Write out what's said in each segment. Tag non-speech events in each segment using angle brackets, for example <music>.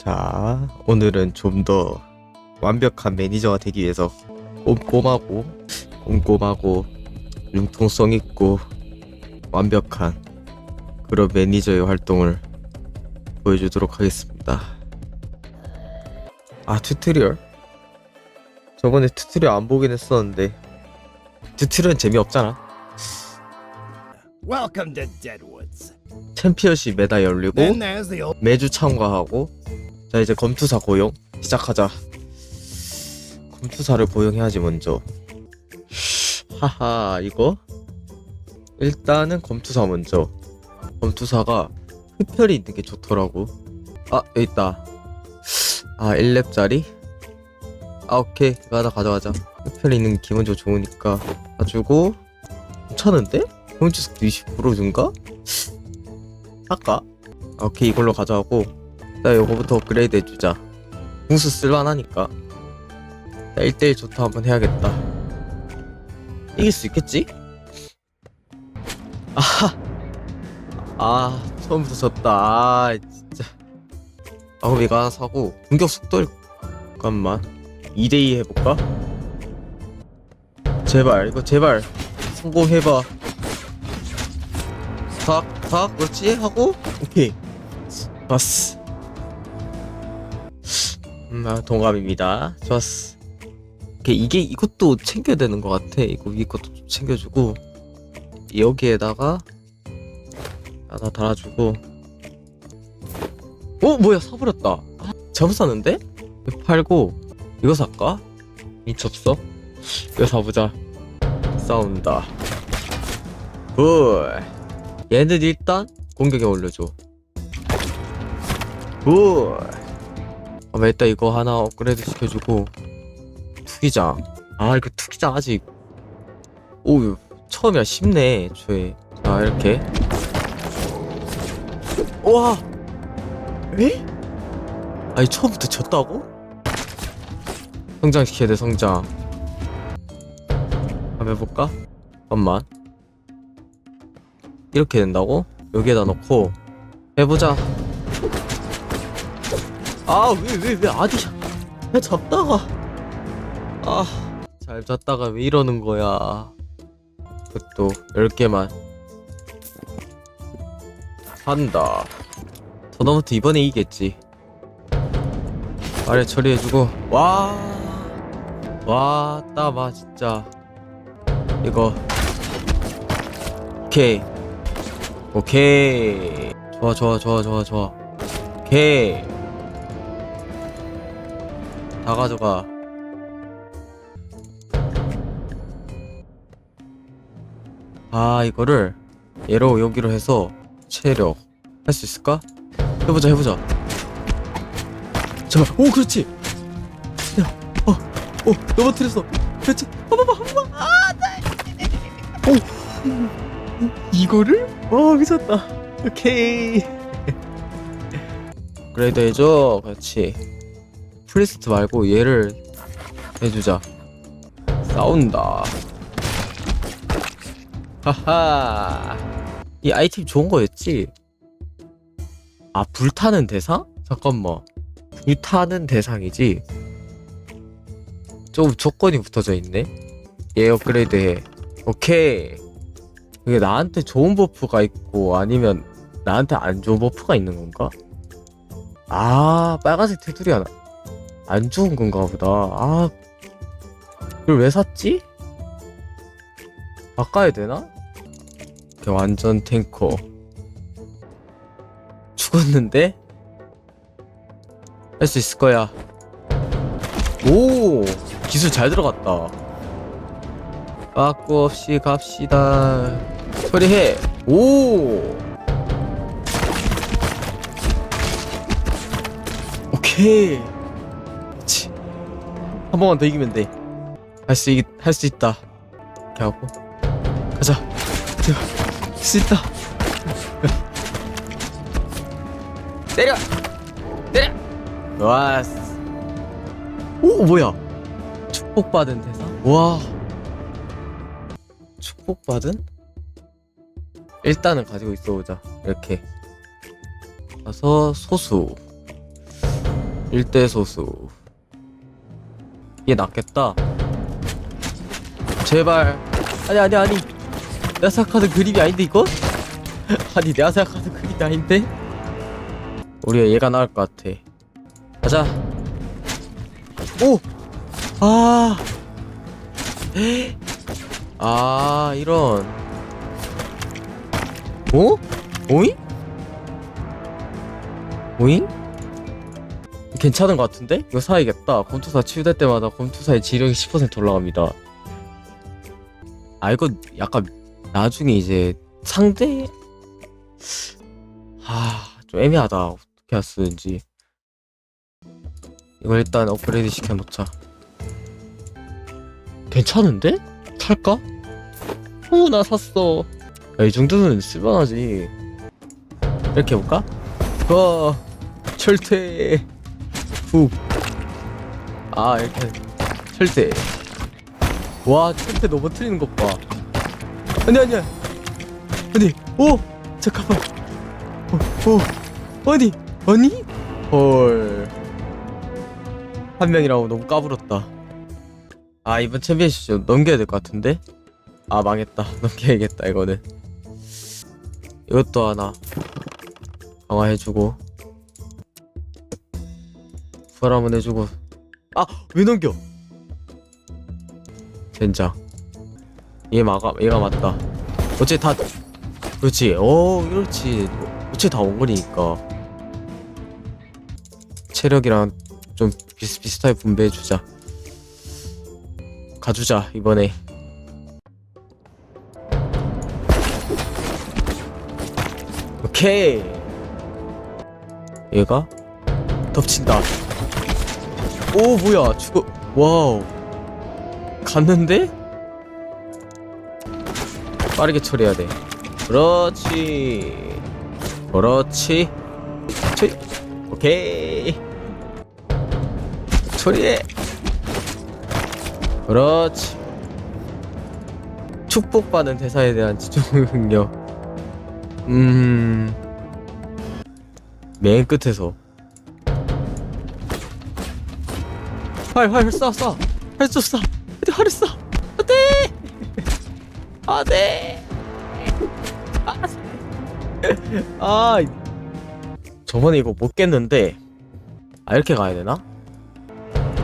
자, 오늘은 좀 더 완벽한 매니저가 되기 위해서 꼼꼼하고 꼼꼼하고 융통성 있고 완벽한 그런 매니저의 활동을 보여주도록 하겠습니다. 아, 튜토리얼? 저번에 튜토리얼 안 보긴 했었는데 튜토리얼은 재미없잖아. Welcome to Deadwoods. 챔피언십 매달 열리고 매주 참가하고 자 이제 검투사 고용 시작하자. 검투사를 고용해야지 먼저. 하하 이거? 일단은 검투사 먼저. 검투사가 흡혈이 있는 게 좋더라고. 아 여기 있다. 아 1렙짜리? 아 오케이. 이거 하나 가져가자. 흡혈이 있는 게 기본적으로 좋으니까. 가지고. 괜찮은데? 공주스 20% 준가? 할까? 아, 오케이 이걸로 가져가고 나 요거부터 업그레이드 해주자 궁수 쓸만하니까 나 1대1 좋다 한번 해야겠다 이길 수 있겠지? 아하 아 처음부터 졌다 아 진짜 아 이거 하나 사고 공격 속도 잠깐만 2대2 해볼까? 제발 이거 제발 성공해봐 탁, 탁, 그렇지? 하고, 오케이. 좋았어. 음, 아, 동감입니다. 좋았어. 이게, 이것도 챙겨야 되는 것 같아. 이거 위 것도 좀 챙겨주고, 여기에다가, 하나 달아주고, 어, 뭐야, 사버렸다. 아, 잘못 샀는데? 이거 팔고, 이거 살까? 이 접서? 이거 사보자. 싸운다. 굿. 얘는 일단 공격에 올려줘. 굿. 아마 일단 이거 하나 업그레이드 시켜주고 투기장. 아 이거 투기장 아직 오 처음이야 쉽네 애초에. 자 이렇게. 와. 에? 아니 처음부터 졌다고? 성장시켜야 돼 성장. 한번 해볼까? 잠깐만. 이렇게 된다고? 여기에다 넣고 해보자 아 왜 왜 왜 아디 왜 잡다가? 아잘 잡다가 왜 이러는 거야? 그것도 10개만. 한다. 저너부터 이번에 이기겠지. 아래 처리해주고. 와 와 따봐 진짜. 이거. 오케이. 오케이. 좋아 좋아 좋아 좋아 좋아. 오케이 다 가져가. 아 이거를 얘로 여기로 해서 체력 할 수 있을까? 해보자 해보자. 잠깐 오 그렇지. 야어어 넘어뜨렸어. 그렇지. 한 번만 한 번만 아나 오 이거를? 와 미쳤다. 오케이. <laughs> 그레이드 해줘 그렇지 프리스트 말고 얘를 해주자 싸운다 하하 이 아이템 좋은 거였지? 아 불타는 대상? 잠깐만 불타는 대상이지? 좀 조건이 붙어져 있네 얘 업그레이드 해 오케이 이게 나한테 좋은 버프가 있고 아니면 나한테 안 좋은 버프가 있는 건가? 아 빨간색 테두리 하나 안 좋은 건가 보다 아 이걸 왜 샀지? 바꿔야 되나? 완전 탱커 죽었는데? 할 수 있을 거야 오 기술 잘 들어갔다 빠꾸 없이 갑시다. 처리해. 오. 오케이. 한 번만 더 이기면 돼. 할 수 있, 할 수 있다. 이렇게 하고. 가자. 할 수 있다. 때려. 때려. 와스. 오 뭐야? 축복받은 대상? 와. 축복받은? 일단은 가지고 있어 보자. 이렇게. 가서 소수. 일대 소수 이게 낫겠다 제발 아니 아니 아니 내가 생각하는 그림이 아닌데 이거? <laughs> 아니 내가 생각하는 그림이 아닌데? 우리가 얘가 나을 것 같아 가자 오! 아! <gasps> 아 이런 어? 오잉? 오잉? 괜찮은 것 같은데? 이거 사야겠다. 검투사 치유될 때마다 검투사의 지력이 10% 올라갑니다. 아 이거 약간 나중에 이제 상대? 아좀 애매하다. 어떻게 쓰는지. 이걸 일단 업그레이드 시켜놓자. 괜찮은데? 살까? 어나 샀어. 야, 이 정도는 쓸만하지. 이렇게 해볼까? 와 철퇴 훅아 이렇게 철퇴 와 철퇴 너무 틀리는 것봐. 아니 아니야 아니 오 잠깐만. 오, 오 아니 아니? 헐. 한 명이라고 너무 까불었다. 아 이번 챔피언십 좀 넘겨야 될 것 같은데? 아 망했다. <laughs> 넘겨야겠다 이거는. 이것도 하나 강화해주고 부활 한번 해주고. 아 왜 넘겨? 젠장. 얘 막아 얘가 맞다. 어째 다 그렇지. 어 그렇지. 어째 다 원거리니까. 체력이랑 좀 비슷비슷하게 분배해주자. 가주자 이번에. 오케이. 얘가 덮친다 오 뭐야 죽어. 와우. 갔는데? 빠르게 처리해야 돼. 그렇지. 그렇지. 처리 오케이. 처리해. 그렇지. 축복받은 대사에 대한 집중 능력. 음... 맨 끝에서 활, 활, 쏴, 쏴! 활 쏘, 쏴! 어디 활을 쏴! 안 돼! 안 돼! 아, 저번에 이거 못 깼는데, 아, 이렇게 가야 되나?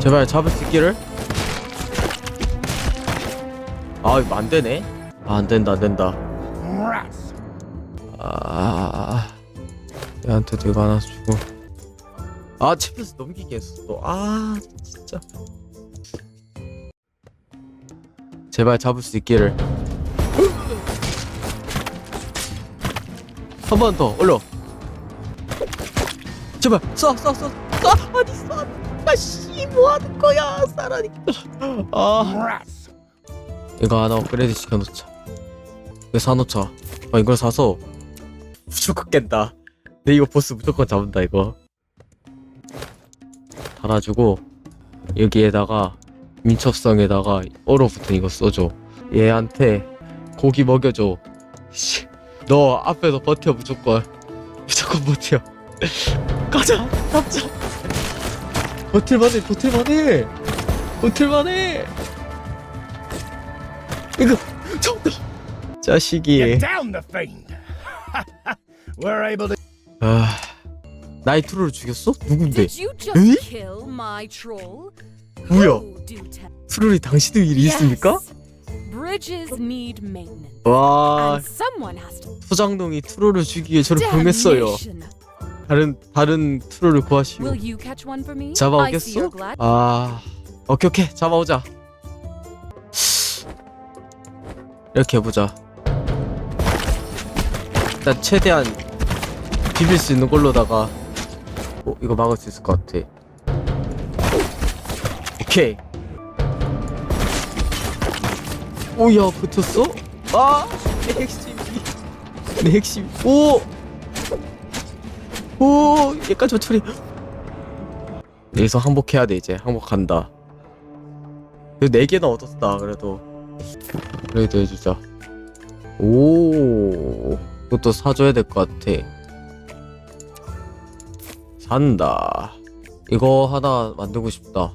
제발 잡을 수 있기를? 아, 이거 안 되네? 아, 안 된다, 안 된다. 아, 얘한테도 이거 하나 주고. 아, 챔피언스 넘기게 했어. 아, 진짜. 제발 잡을 수 있기를. 한 번 더, 올려. 제발, 쏴, 쏴, 쏴, 쏴, 아니, 쏴. 아, 씨, 뭐 하는 거야, 쏴라니까. 아. 이거 하나 업그레이드 시켜놓자. 이거 사놓자. 아, 이걸 사서 무조건 깬다. 내 이거 보스 무조건 잡는다 이거. 달아주고 여기에다가 민첩성에다가 얼어붙은 이거 써줘. 얘한테 고기 먹여줘. 씨, 너 앞에서 버텨 무조건. 무조건 버텨. <laughs> 가자, 잡자. 버틸만해, 버틸만해, 버틸만해. 이거 잡다. 자식이. <laughs> 아, 나이 트롤을 죽였어? 누군데? 에이? 뭐야? 트롤이 당신의 일이 있습니까? 와. 소장동이 트롤을 죽이기에 저를 보냈어요. 다른 다른 트롤을 구하시오. 잡아오겠어? 아, 오케이 오케이 잡아오자. 이렇게 해보자. 일단 최대한 비빌 수 있는 걸로다가 어 이거 막을 수 있을 것 같아. 오케이. 오야 붙었어? 아, 내 핵심이, 내 핵심. 오, 오, 얘까지 처리. 여기서 항복해야 돼 이제 항복한다. 그래도 네 개나 얻었다 그래도. 그래도 해주자. 오, 그것도 사줘야 될 것 같아. 산다. 이거 하나 만들고 싶다.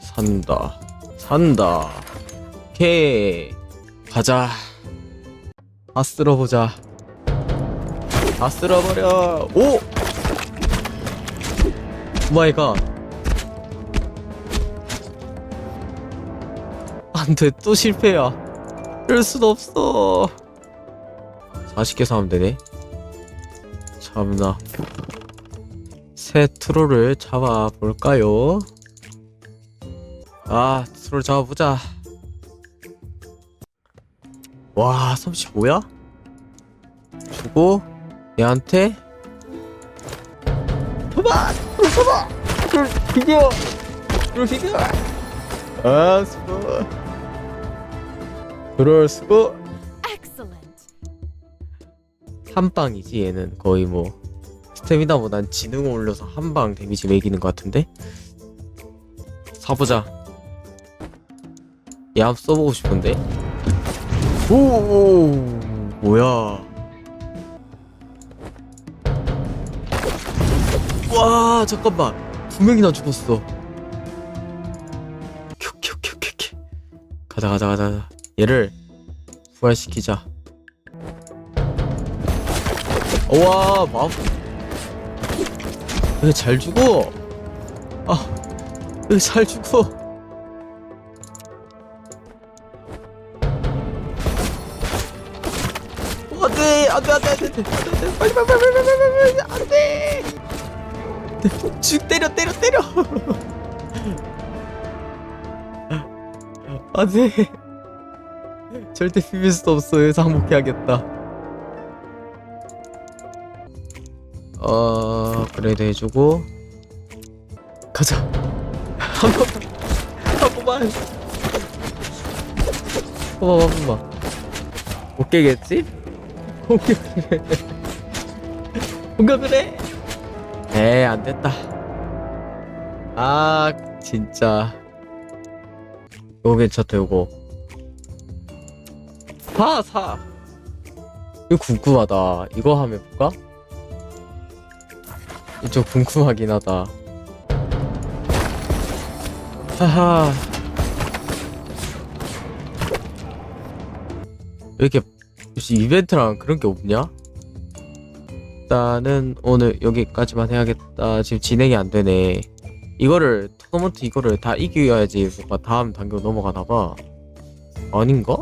산다. 산다. 오케이. 가자. 다 쓸어보자. 다 쓸어버려. 오! 오마이 갓. 안 돼, 또 실패야. 이럴 순 없어. 40개 사면 되네. 참나. 새 트롤을 잡아볼까요? 아, 트롤 잡아보자. 와, 35야? 주고, 얘한테. 트롤 봐봐! 트롤 비겨! 트롤 비겨! 아, 수고. 트롤 수고. Excellent. 한 방이지 얘는 거의 뭐 스태미나보단 지능 올려서 한 방 데미지 매기는 것 같은데? 사보자. 얘 한번 써보고 싶은데? 오 뭐야? 와 잠깐만. 두 명이나 죽었어. 오케이. 가자 가자 가자. 얘를 부활시키자. 와 마음 왜 잘 죽어 아 왜 잘 죽어 안돼 안돼 안돼 안돼 안돼 빨리 빨리 빨리 빨리 빨리 빨리 안돼. 죽 때려 때려 때려. <laughs> 안돼. 절대 비빌 수 없어 여기서 항복해야겠다. 어 그래도 해주고. 가자. 한 번만. 한 번만 한 번만. 못 깨겠지? 오케이 오케이 뭔가 그래? 에이 안 됐다. 아 진짜. 이거 괜찮다 이거. 사사. 이거 궁금하다. 이거 하면 볼까? 이쪽 궁금하긴 하다. 하하. 왜 이렇게 혹시 이벤트랑 그런 게 없냐? 일단은 오늘 여기까지만 해야겠다. 지금 진행이 안 되네. 이거를 토너먼트 이거를 다 이겨야지 뭔가 다음 단계 넘어가나 봐. 아닌가?